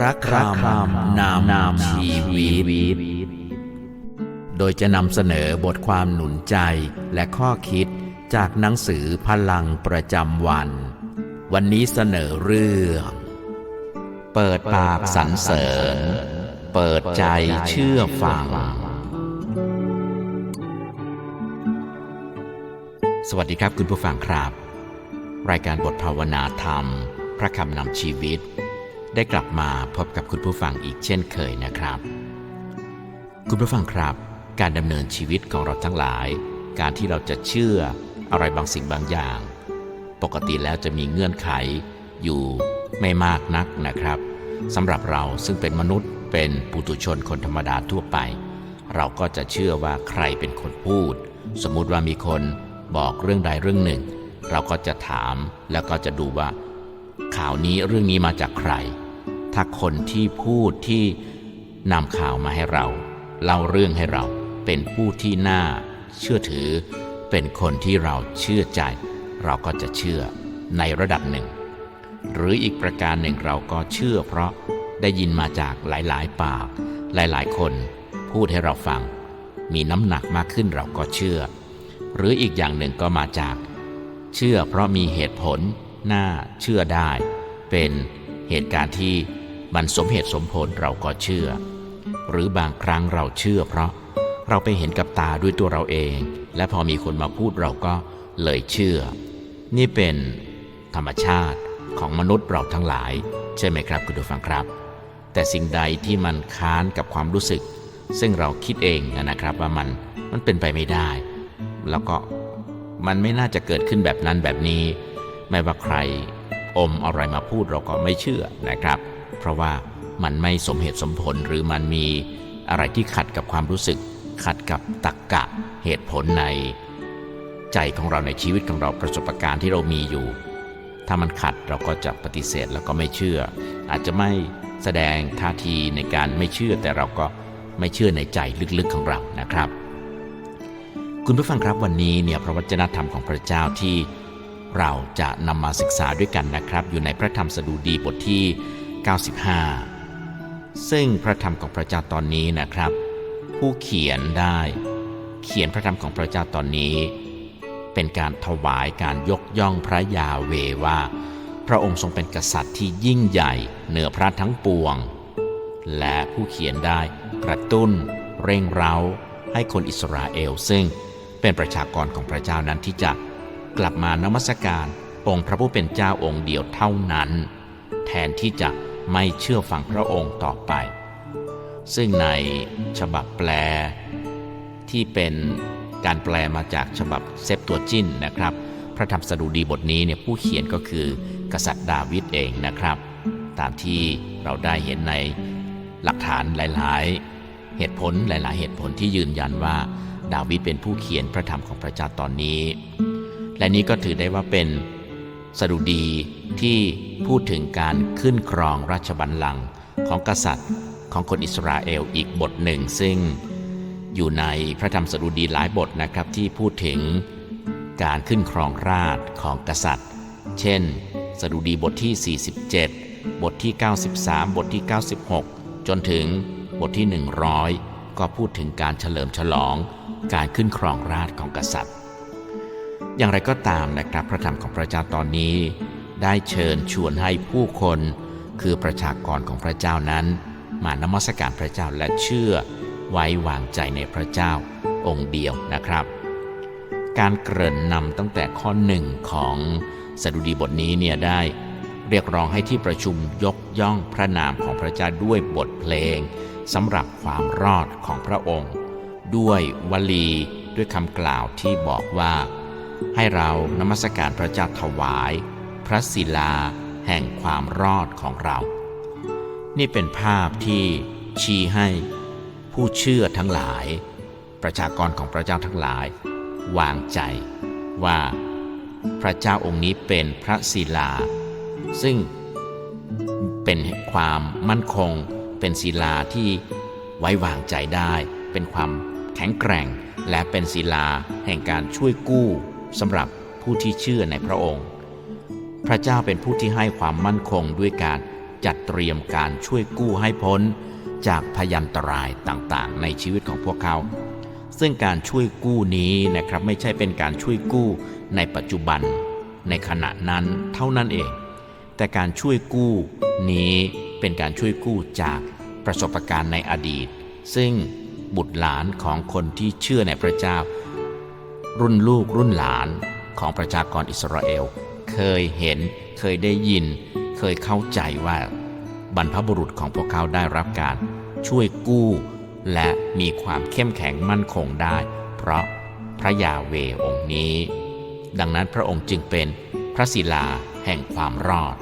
พระคำนำนำชีวิต โดยจะนำเสนอบทความหนุนใจและข้อคิดจากหนังสือพลังประจำวัน วันนี้เสนอเรื่อง เปิดปากสรรเสริญ เปิดใจเชื่อฟัง สวัสดีครับคุณผู้ฟังครับ รายการบทภาวนาธรรม พระคำนำชีวิต ได้กลับมาพบกับคุณผู้ฟังอีกเช่นเคยนะครับ คุณผู้ฟังครับ การดำเนินชีวิตของเราทั้งหลาย การที่เราจะเชื่ออะไรบางสิ่งบางอย่าง ปกติแล้วจะมีเงื่อนไขอยู่ไม่มากนักนะครับสำหรับเราซึ่งเป็นมนุษย์เป็นปุถุชนคนธรรมดาทั่วไป เราก็จะเชื่อว่าใครเป็นคนพูด สมมุติว่ามีคนบอกเรื่องใดเรื่องหนึ่ง เราก็จะถามแล้วก็จะดูว่าข่าวนี้เรื่องนี้มาจากใคร ถ้าคนที่พูดที่นำข่าวมาให้เรา เล่าเรื่องให้เราเป็นผู้ที่น่าเชื่อถือ เป็นคนที่เราเชื่อใจ เราก็จะเชื่อในระดับหนึ่ง หรืออีกประการหนึ่งเราก็เชื่อ เพราะได้ยินมาจากหลาย ๆ ปาก หลาย ๆ คนพูดให้เราฟัง มีน้ำหนักมากขึ้นเราก็เชื่อ หรืออีกอย่างหนึ่งก็มาจาก เชื่อเพราะมีเหตุผลน่าเชื่อได้ เป็นเหตุการณ์ที่ มันสมเหตุสมผลเราก็เชื่อ หรือบางครั้งเราเชื่อ เพราะเราไปเห็นกับตาด้วยตัวเราเอง และพอมีคนมาพูดเราก็เลยเชื่อ นี่เป็นธรรมชาติของมนุษย์เราทั้งหลาย ใช่ไหมครับคุณผู้ฟังครับ แต่สิ่งใดที่มันค้านกับความรู้สึก ซึ่งเราคิดเองนะครับว่ามันมันเป็นไปไม่ได้ แล้วก็มันไม่น่าจะเกิดขึ้นแบบนั้นแบบนี้ ไม่ว่าใคร อมอะไรมาพูดเราก็ไม่เชื่อนะครับ เพราะว่ามันไม่สมเหตุสมผลหรือมันมีอะไรที่ขัดกับความรู้สึก ขัดกับตรกกะเหตุผลใน ใจของเราในชีวิตของเราประสบการณ์ที่เรามีอยู่ ถ้ามันขัดเราก็จะปฏิเสธแล้วก็ไม่เชื่อ อาจจะไม่แสดงท่าทีในการไม่เชื่อแต่เราก็ไม่เชื่อในใจลึกๆของเรานะครับ คุณผู้ฟังครับวันนี้เนี่ยพระวจนะธรรมของพระเจ้าที่เราจะนำมาศึกษาด้วยกันนะครับ อยู่ในพระธรรมสดุดีบทที่ 95 ซึ่งพระธรรมของพระเจ้าตอนนี้นะครับ ผู้เขียนได้ เขียนพระธรรมของพระเจ้าตอนนี้ เป็นการถวายการยกย่องพระยาเวว่า พระองค์ทรงเป็นกษัตริย์ที่ยิ่งใหญ่เหนือพระทั้งปวง และผู้เขียนได้กระตุ้น เร่งเร้า ให้คนอิสราเอลซึ่งเป็นประชากรของพระเจ้านั้นที่จะกลับมานมัสการองค์พระผู้เป็นเจ้าองค์เดียวเท่านั้น แทนที่จะ ไม่เชื่อฟังพระองค์ต่อไป ซึ่งในฉบับแปล ที่เป็นการแปลมาจากฉบับเซปตัวจิ้นนะครับ พระธรรมสดุดีบทนี้เนี่ยผู้เขียนก็คือกษัตริย์ดาวิดเองนะครับ ตามที่เราได้เห็นในหลักฐานหลาย ๆ เหตุผลหลาย ๆ เหตุผลที่ยืนยันว่าดาวิดเป็นผู้เขียนพระธรรมของพระเจ้าตอนนี้ และนี้ก็ถือได้ว่าเป็น สดุดีที่พูดถึงการขึ้นครองราชบัลลังก์ของกษัตริย์ของคนอิสราเอลอีกบทหนึ่ง ซึ่งอยู่ในพระธรรมสดุดีหลายบทนะครับที่พูดถึงการขึ้นครองราชของกษัตริย์ เช่น สดุดีบทที่ 47 บทที่ 93 บทที่ 96 จนถึงบทที่ 100 ก็พูดถึงการเฉลิมฉลองการขึ้นครองราชของกษัตริย์ อย่างไรก็ตามนะครับพระธรรมของพระเจ้าตอนนี้ ได้เชิญชวนให้ผู้คน คือประชากรของพระเจ้านั้น มานมัสการพระเจ้าและเชื่อไว้วางใจในพระเจ้าองค์เดียวนะครับ การเกริ่นนำตั้งแต่ข้อหนึ่งของสดุดีบทนี้เนี่ยได้เรียกร้องให้ที่ประชุมยกย่องพระนามของพระเจ้าด้วยบทเพลงสำหรับความรอดของพระองค์ ด้วยวลีด้วยคำกล่าวที่บอกว่า ให้เรานมัสการพระเจ้าถวาย พระศิลาแห่งความรอดของเรา นี่เป็นภาพที่ชี้ให้ผู้เชื่อทั้งหลาย ประชากรของพระเจ้าทั้งหลาย วางใจว่าพระเจ้าองค์นี้เป็นพระศิลา ซึ่งเป็นความมั่นคง เป็นศิลาที่ไว้วางใจได้ เป็นความแข็งแกร่ง และเป็นศิลาแห่งการช่วยกู้ สำหรับผู้ที่เชื่อในพระองค์ พระเจ้าเป็นผู้ที่ให้ความมั่นคงด้วยการจัดเตรียมการช่วยกู้ให้พ้นจากพยันตรายต่างๆ ในชีวิตของพวกเขา ซึ่งการช่วยกู้นี้นะครับไม่ใช่เป็นการช่วยกู้ในปัจจุบันในขณะนั้นเท่านั้นเอง แต่การช่วยกู้นี้เป็นการช่วยกู้จากประสบการณ์ในอดีต ซึ่งบุตรหลานของคนที่เชื่อในพระเจ้า รุ่นลูกรุ่นหลานของประชากรอิสราเอล เคยเห็น เคยได้ยิน เคยเข้าใจว่าบรรพบุรุษของพวกเขาได้รับการช่วยกู้ และมีความเข้มแข็งมั่นคงได้ เพราะพระยาเวองค์นี้ ดังนั้นพระองค์จึงเป็นพระศิลาแห่งความรอด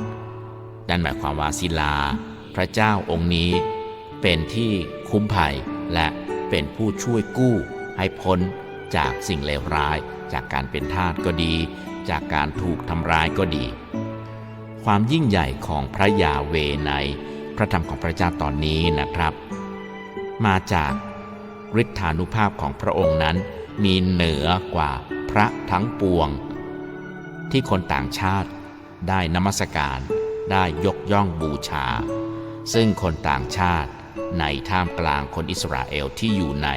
นั่นหมายความว่าศิลา พระเจ้าองค์นี้ เป็นที่คุ้มภัยและเป็นผู้ช่วยกู้ให้พ้น จากสิ่งเลวร้าย จากการเป็นทาสก็ดี จากการถูกทำร้ายก็ดี ความยิ่งใหญ่ของพระยาเวในพระธรรมของพระเจ้าตอนนี้นะครับ มาจากฤทธานุภาพของพระองค์นั้น มีเหนือกว่าพระทั้งปวง ที่คนต่างชาติได้นมัสการได้ยกย่องบูชา ซึ่งคนต่างชาติในท่ามกลางคนอิสราเอลที่อยู่ใน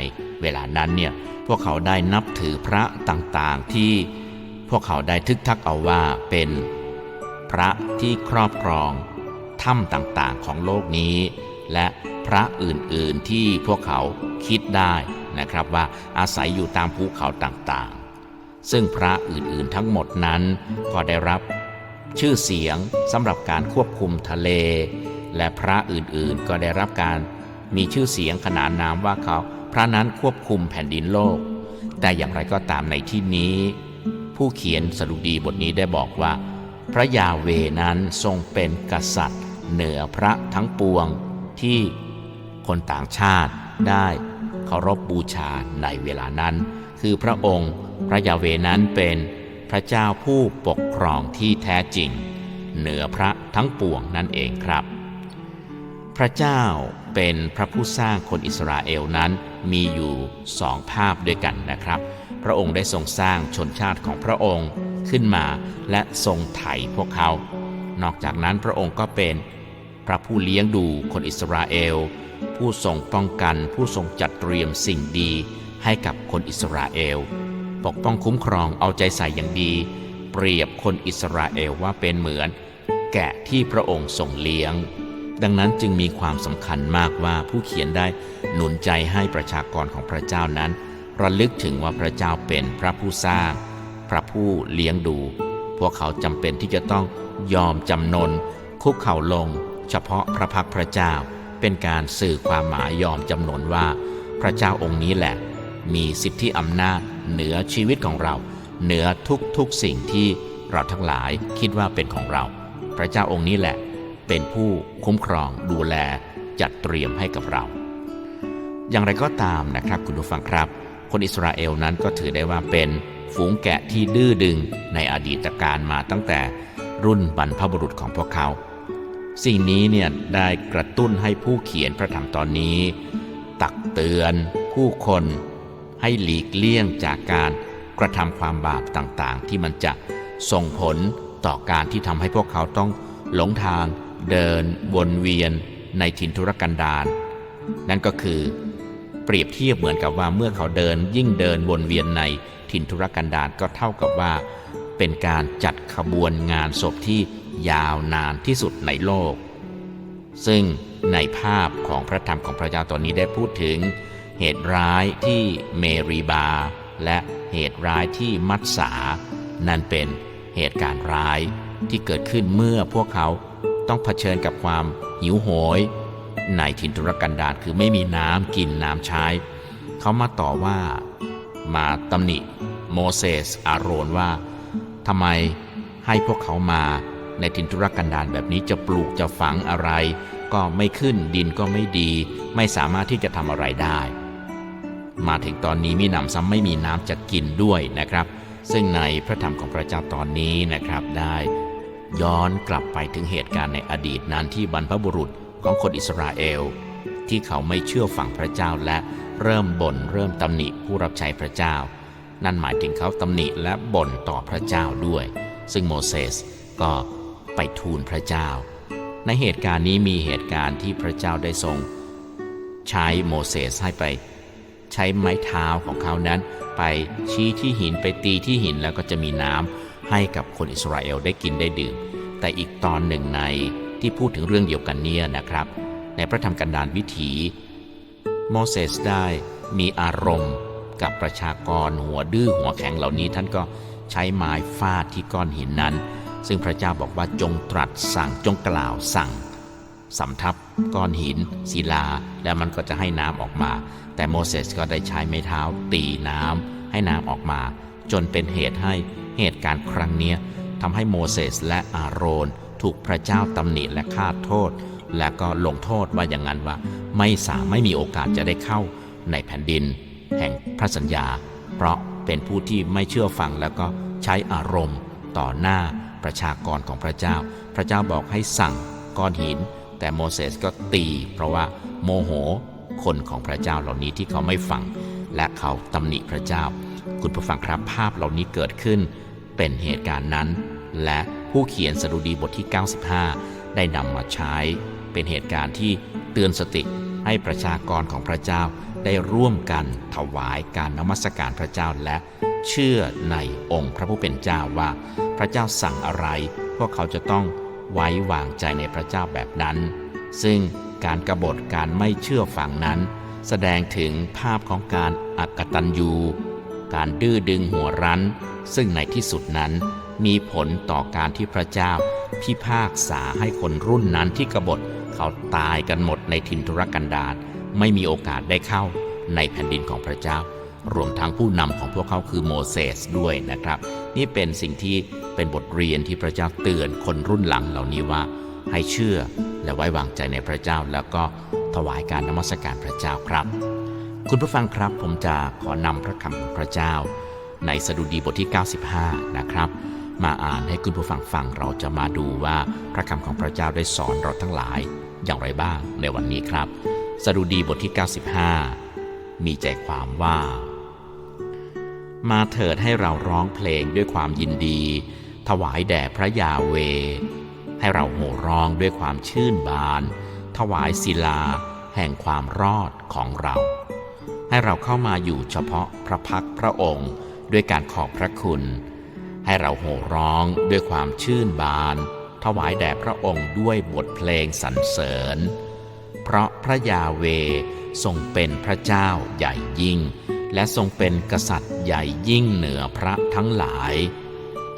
เวลานั้นเนี่ยพวกเขาได้นับถือพระต่างๆที่พวกเขาได้ทึกทักเอาว่าเป็นพระที่ครอบครองถ้ำต่างๆของโลกนี้ และพระอื่นๆที่พวกเขาคิดได้นะครับว่าอาศัยอยู่ตามภูเขาต่างๆ ซึ่งพระอื่นๆทั้งหมดนั้นก็ได้รับชื่อเสียงสำหรับการควบคุมทะเล และพระอื่นๆก็ได้รับการมีชื่อเสียงขนานนามว่าเขา ระนั้นควบคุมแผ่นดินโลก แต่อย่างไรก็ตามในที่นี้ ผู้เขียนสดุดีบทนี้ได้บอกว่า พระยาเวนั้นทรงเป็นกษัตริย์ เหนือพระทั้งปวงที่คนต่างชาติได้เคารพบบูชาในเวลานั้น คือพระองค์พระยาเวนั้นเป็นพระเจ้าผู้ปกครองที่แท้จริง เหนือพระทั้งปวงนั่นเองครับ พระเจ้าเป็นพระผู้สร้างคนอิสราเอลนั้นมีอยู่สองภาพด้วยกันนะครับ พระองค์ได้ทรงสร้างชนชาติของพระองค์ขึ้นมาและทรงไถ่พวกเขา นอกจากนั้นพระองค์ก็เป็นพระผู้เลี้ยงดูคนอิสราเอล ผู้ทรงป้องกันผู้ทรงจัดเตรียมสิ่งดีให้กับคนอิสราเอล ปกป้องคุ้มครองเอาใจใส่อย่างดี เปรียบคนอิสราเอลว่าเป็นเหมือน แกะที่พระองค์ทรงเลี้ยง ดังนั้นจึงมีความสำคัญมากว่าผู้เขียนได้หนุนใจให้ประชากรของพระเจ้านั้น ระลึกถึงว่าพระเจ้าเป็นพระผู้สร้าง พระผู้เลี้ยงดู พวกเขาจำเป็นที่จะต้องยอมจำนน คุกเข่าลง เฉพาะพระพักพระเจ้า เป็นการสื่อความหมายยอมจำนนว่า พระเจ้าองค์นี้แหละ มีสิทธิอำนาจเหนือชีวิตของเรา เหนือทุกๆสิ่งที่เราทั้งหลายคิดว่าเป็นของเรา พระเจ้าองค์นี้แหละ เป็นผู้คุ้มครองดูแลจัดเตรียมให้กับเรา อย่างไรก็ตามนะครับคุณผู้ฟังครับ คนอิสราเอลนั้นก็ถือได้ว่าเป็นฝูงแกะที่ดื้อดึงในอดีตการมาตั้งแต่รุ่นบรรพบุรุษของพวกเขา สิ่งนี้เนี่ยได้กระตุ้นให้ผู้เขียนพระธรรมตอนนี้ ตักเตือนผู้คนให้หลีกเลี่ยงจากการกระทำความบาปต่างๆ ที่มันจะส่งผลต่อการที่ทำให้พวกเขาต้องหลงทาง เดินวนเวียนในถิ่นทุรกันดารนั่นก็คือ เปรียบเทียบเหมือนกับว่าเมื่อเขาเดินยิ่งเดินวนเวียนในถิ่นทุรกันดารก็เท่ากับว่า เป็นการจัดขบวนงานศพที่ยาวนานที่สุดในโลก ซึ่งในภาพของพระธรรมของพระเจ้าตอนนี้ได้พูดถึง เหตุร้ายที่เมรีบา และเหตุร้ายที่มัตสา นั่นเป็นเหตุการณ์ร้ายที่เกิดขึ้นเมื่อพวกเขา ต้องเผชิญกับความหิวโหยในถิ่นทุรกันดารคือไม่มีน้ำกินน้ำใช้ เขามาต่อว่ามาตำหนิโมเสสอาโรนว่าทำไมให้พวกเขามาในถิ่นทุรกันดารแบบนี้จะปลูกจะฝังอะไร ก็ไม่ขึ้นดินก็ไม่ดี ไม่สามารถที่จะทำอะไรได้ มาถึงตอนนี้มีหนำซ้ำไม่มีน้ำจะกินด้วยนะครับ ซึ่งในพระธรรมของพระเจ้าตอนนี้นะครับได้ ย้อนกลับไปถึงเหตุการณ์ในอดีตนั้นที่บรรพบุรุษของคนอิสราเอล ที่เขาไม่เชื่อฟังพระเจ้าและเริ่มบ่นเริ่มตำหนิผู้รับใช้พระเจ้า นั่นหมายถึงเขาตำหนิและบ่นต่อพระเจ้าด้วย ซึ่งโมเสสก็ไปทูลพระเจ้า ในเหตุการณ์นี้มีเหตุการณ์ที่พระเจ้าได้ทรง ใช้โมเสสให้ไป ใช้ไม้เท้าของเขานั้น ไปชี้ที่หินไปตีที่หินแล้วก็จะมีน้ำ ให้กับคนอิสราเอลได้กินได้ดื่ม แต่อีกตอนหนึ่งในที่พูดถึงเรื่องเดียวกันเนี่ยนะครับ ในพระธรรมกันดารวิถี โมเสสได้มีอารมณ์กับประชากรหัวดื้อหัวแข็งเหล่านี้ ท่านก็ใช้ไม้ฟาดที่ก้อนหินนั้น ซึ่งพระเจ้าบอกว่าจงตรัสสั่งจงกล่าวสั่งสำทับก้อนหิน ศิลา แล้วมันก็จะให้น้ำออกมา แต่โมเสสก็ได้ใช้ไม้เท้าตีน้ำให้น้ำออกมา จนเป็นเหตุให้ เหตุการณ์ครั้งนี้ทำให้โมเสสและอาโรนถูกพระเจ้าตำหนิและฆ่าโทษ และก็ลงโทษว่าอย่างนั้นว่า ไม่สามไม่มีโอกาสจะได้เข้าในแผ่นดิน แห่งพระสัญญา เพราะเป็นผู้ที่ไม่เชื่อฟังแล้วก็ใช้อารมณ์ ต่อหน้าประชากรของพระเจ้า พระเจ้าบอกให้สั่งก้อนหิน แต่โมเสสก็ตี เพราะว่าโมโหคนของพระเจ้าเหล่านี้ที่เขาไม่ฟัง และเขาตำหนิพระเจ้า คุณผู้ฟังครับภาพเหล่านี้เกิดขึ้น เป็นเหตุการณ์นั้น และผู้เขียนสดุดีบทที่ 95 ได้นำมาใช้ เป็นเหตุการณ์ที่เตือนสติให้ประชากรของพระเจ้าได้ร่วมกันถวายการนมัสการพระเจ้าและเชื่อในองค์พระผู้เป็นเจ้าว่า พระเจ้าสั่งอะไร พวกเขาจะต้องไว้วางใจในพระเจ้าแบบนั้น ซึ่งการกรบฏการไม่เชื่อฟังนั้น แสดงถึงภาพของการอักตันยูการดื้อดึงหัวรั้น ซึ่งในที่สุดนั้นมีผลต่อการที่พระเจ้า พิพากษาให้คนรุ่นนั้นที่กบฏเขาตายกันหมดในถิ่นทุรกันดารไม่มีโอกาสได้เข้าในแผ่นดินของพระเจ้า รวมทั้งผู้นำของพวกเขาคือโมเสสด้วยนะครับ นี่เป็นสิ่งที่เป็นบทเรียนที่พระเจ้าเตือนคนรุ่นหลังเหล่านี้ว่า ให้เชื่อและไว้วางใจในพระเจ้า แล้วก็ถวายการนมัสการพระเจ้าครับ คุณผู้ฟังครับผมจะขอนำพระคำของพระเจ้า ในสดุดีบทที่ 95 นะครับ มาอ่านให้คุณผู้ฟังฟังเราจะมาดูว่าพระคำของพระเจ้าได้สอนเราทั้งหลายอย่างไรบ้างในวันนี้ครับ สดุดีบทที่ 95 มีใจความว่า มาเถิดให้เราร้องเพลงด้วยความยินดี ถวายแด่พระยาเว ให้เราโห่ร้องด้วยความชื่นบาน ถวายศิลาแห่งความรอดของเรา ให้เราเข้ามาอยู่เฉพาะพระพักพระองค์ ด้วยการขอบพระคุณ ให้เราโห่ร้องด้วยความชื่นบาน ถวายแด่พระองค์ด้วยบทเพลงสรรเสริญ เพราะพระยาเวทรงเป็นพระเจ้าใหญ่ยิ่ง และทรงเป็นกษัตริย์ใหญ่ยิ่งเหนือพระทั้งหลาย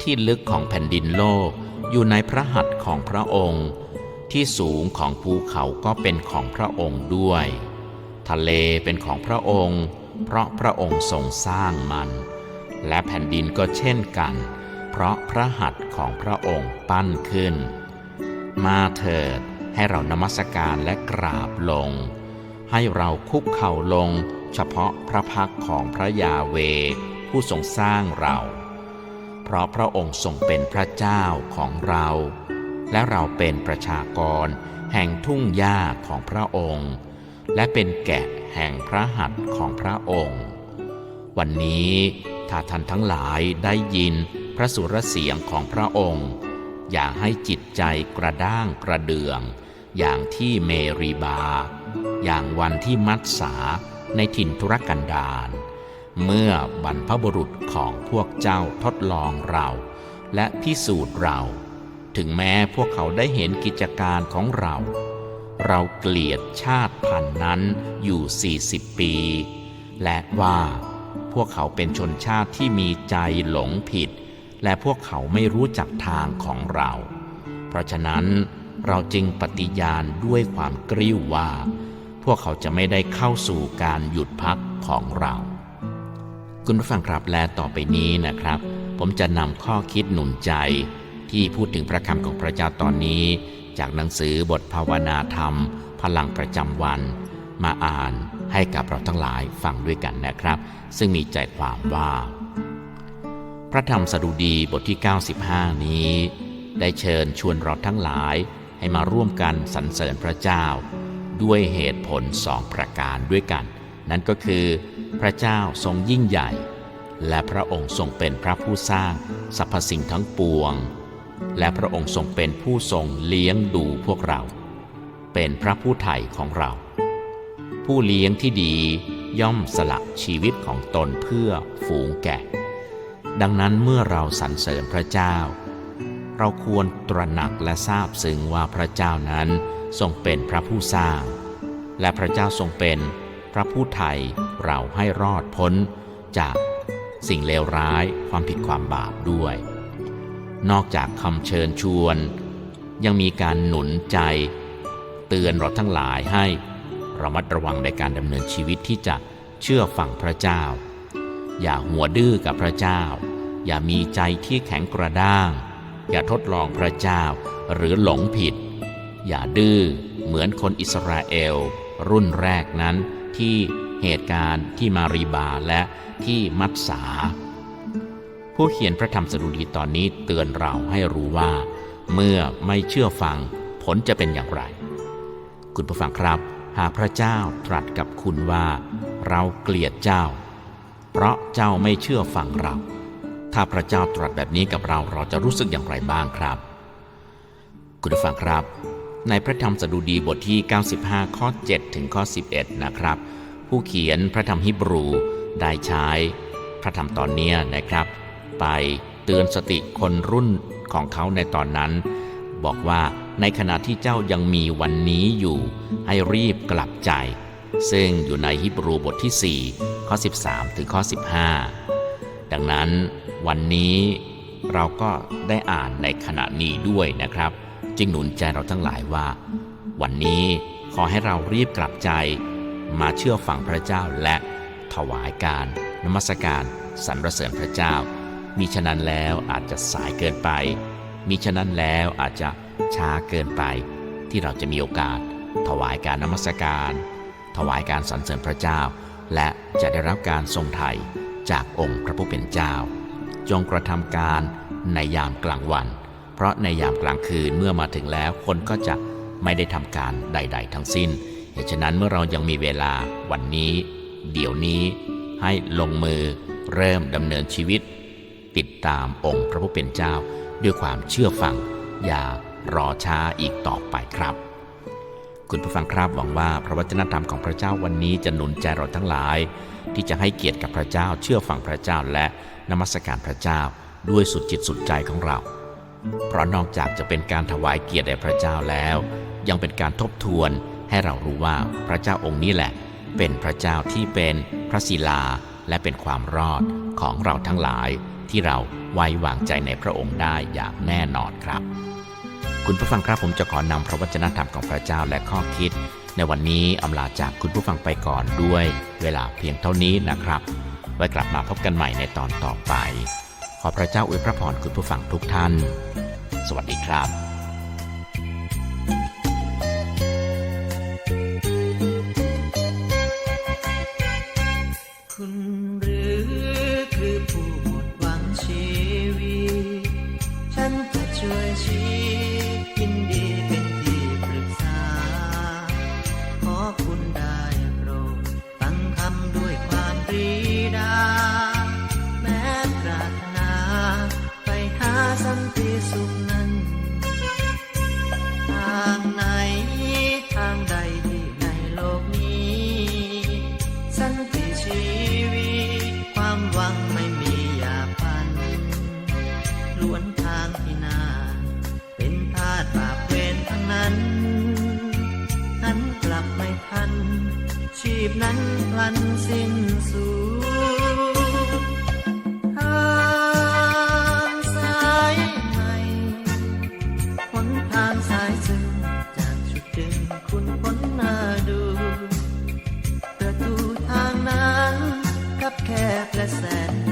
ที่ลึกของแผ่นดินโลกอยู่ในพระหัตถ์ของพระองค์ ที่สูงของภูเขาก็เป็นของพระองค์ด้วย ทะเลเป็นของพระองค์ เพราะพระองค์ทรงสร้างมัน และแผ่นดินก็เช่นกัน เพราะพระหัตถ์ของพระองค์ปั้นขึ้น มาเถิดให้เรานมัสการและกราบลง ให้เราคุกเข่าลงเฉพาะพระพักของพระยาเว ผู้ทรงสร้างเรา เพราะพระองค์ทรงเป็นพระเจ้าของเรา และเราเป็นประชากรแห่งทุ่งหญ้าของพระองค์ และเป็นแกะแห่งพระหัตถ์ของพระองค์ วันนี้ ถ้าท่านทั้งหลายได้ยินพระสุรเสียงของพระองค์ อย่าให้จิตใจกระด้างกระเดือง อย่างที่เมรีบา อย่างวันที่มัดสาในถิ่นทุรกันดารเมื่อบรรพบุรุษของพวกเจ้าทดลองเรา และพิสูจน์เรา ถึงแม้พวกเขาได้เห็นกิจการของเรา เราเกลียดชาติพันธุ์นั้นอยู่ 40 ปี และว่า พวกเขาเป็นชนชาติที่มีใจหลงผิด และพวกเขาไม่รู้จักทางของเรา เพราะฉะนั้นเราจึงปฏิญาณด้วยความกริ้วว่า พวกเขาจะไม่ได้เข้าสู่การหยุดพักของเรา คุณผู้ฟังครับและต่อไปนี้นะครับ ผมจะนำข้อคิดหนุนใจ ที่พูดถึงพระคำของพระเจ้าตอนนี้ จากหนังสือบทภาวนาธรรม พลังประจำวัน มาอ่าน ให้กับเราทั้งหลายฟังด้วยกันนะครับ ซึ่งมีใจความว่า พระธรรมสดุดีบทที่ 95 นี้ ได้เชิญชวนเราทั้งหลายให้มาร่วมกันสรรเสริญพระเจ้า ด้วยเหตุผลสองประการด้วยกัน นั่นก็คือพระเจ้าทรงยิ่งใหญ่ และพระองค์ทรงเป็นพระผู้สร้างสรรพสิ่งทั้งปวง และพระองค์ทรงเป็นผู้ทรงเลี้ยงดูพวกเรา เป็นพระผู้ไถ่ของเรา ผู้เลี้ยงที่ดีย่อมสละชีวิตของตนเพื่อฝูงแกะ ดังนั้นเมื่อเราสรรเสริญพระเจ้า เราควรตระหนักและทราบซึ้งว่าพระเจ้านั้นทรงเป็นพระผู้สร้าง และพระเจ้าทรงเป็นพระผู้ไถ่เราให้รอดพ้นจากสิ่งเลวร้ายความผิดความบาปด้วย นอกจากคำเชิญชวน ยังมีการหนุนใจ เตือนเราทั้งหลายให้ ระมัดระวังในการดำเนินชีวิตที่จะเชื่อฟังพระเจ้า อย่าหัวดื้อกับพระเจ้า อย่ามีใจที่แข็งกระด้าง อย่าทดลองพระเจ้าหรือหลงผิด อย่าดื้อเหมือนคนอิสราเอล รุ่นแรกนั้นที่เหตุการณ์ที่มารีบาและที่มัตสา ผู้เขียนพระธรรมสดุดีตอนนี้เตือนเราให้รู้ว่า เมื่อไม่เชื่อฟังผลจะเป็นอย่างไร คุณผู้ฟังครับ หากพระเจ้าตรัสกับคุณว่า เราเกลียดเจ้า เพราะเจ้าไม่เชื่อฟังเรา ถ้าพระเจ้าตรัสแบบนี้กับเราเราจะรู้สึกอย่างไรบ้างครับ คุณผู้ฟังครับ ในพระธรรมสดุดีบทที่ 95 ข้อ 7 ถึงข้อ 11 นะครับ ผู้เขียนพระธรรมฮิบรูได้ใช้พระธรรมตอนนี้นะครับ ไปเตือนสติคนรุ่นของเขาในตอนนั้น บอกว่า ในขณะที่เจ้ายังมีวันนี้อยู่ ให้รีบกลับใจ ซึ่งอยู่ในฮิบรูบทที่ 4 ข้อ 13 ถึงข้อ 15 ดังนั้นวันนี้เราก็ได้อ่านในขณะนี้ด้วยนะครับ จึงหนุนใจเราทั้งหลายว่า วันนี้ขอให้เรารีบกลับใจ มาเชื่อฟังพระเจ้าและถวายการนมัสการสรรเสริญพระเจ้า มีฉะนั้นแล้วอาจจะสายเกินไป มีฉะนั้นแล้วอาจจะ ช้าเกินไปที่เราจะมีโอกาส ถวายการนมัสการ ถวายการสรรเสริญพระเจ้า และจะได้รับการทรงไถ่จากองค์พระผู้เป็นเจ้า จงกระทำการในยามกลางวัน เพราะในยามกลางคืนเมื่อมาถึงแล้วคนก็จะไม่ได้ทำการใด ๆ ทั้งสิ้น เหตุฉะนั้นเมื่อเรายังมีเวลาวันนี้ เดี๋ยวนี้ให้ลงมือเริ่มดำเนินชีวิต ติดตามองค์พระผู้เป็นเจ้า ด้วยความเชื่อฟังอย่า รอช้าอีกต่อไปครับ คุณผู้ฟังครับหวังว่าพระวจนะธรรมของพระเจ้าวันนี้จะหนุนใจเราทั้งหลาย ที่จะให้เกียรติกับพระเจ้าเชื่อฟังพระเจ้าและนมัสการพระเจ้าด้วยสุดจิตสุดใจของเรา เพราะนอกจากจะเป็นการถวายเกียรติแด่พระเจ้าแล้ว ยังเป็นการทบทวนให้เรารู้ว่าพระเจ้าองค์นี้แหละ เป็นพระเจ้าที่เป็นพระศิลาและเป็นความรอดของเราทั้งหลายที่เราไว้วางใจในพระองค์ได้อย่างแน่นอนครับ คุณผู้ฟังครับผมจะขอนำพระวจนะธรรมของพระเจ้าและข้อคิด ในวันนี้อำลาจากคุณผู้ฟังไปก่อนด้วย เวลาเพียงเท่านี้นะครับ ไว้กลับมาพบกันใหม่ในตอนต่อไป ขอพระเจ้าอวยพระพรคุณผู้ฟังทุกท่าน สวัสดีครับ นั้นพลันสิ้นสูญทางสายใหม่หนทางสายซึ่งจากจุดเดิมคุณพ้นหน้าดูประตูทางนั้นกับแคบและแสน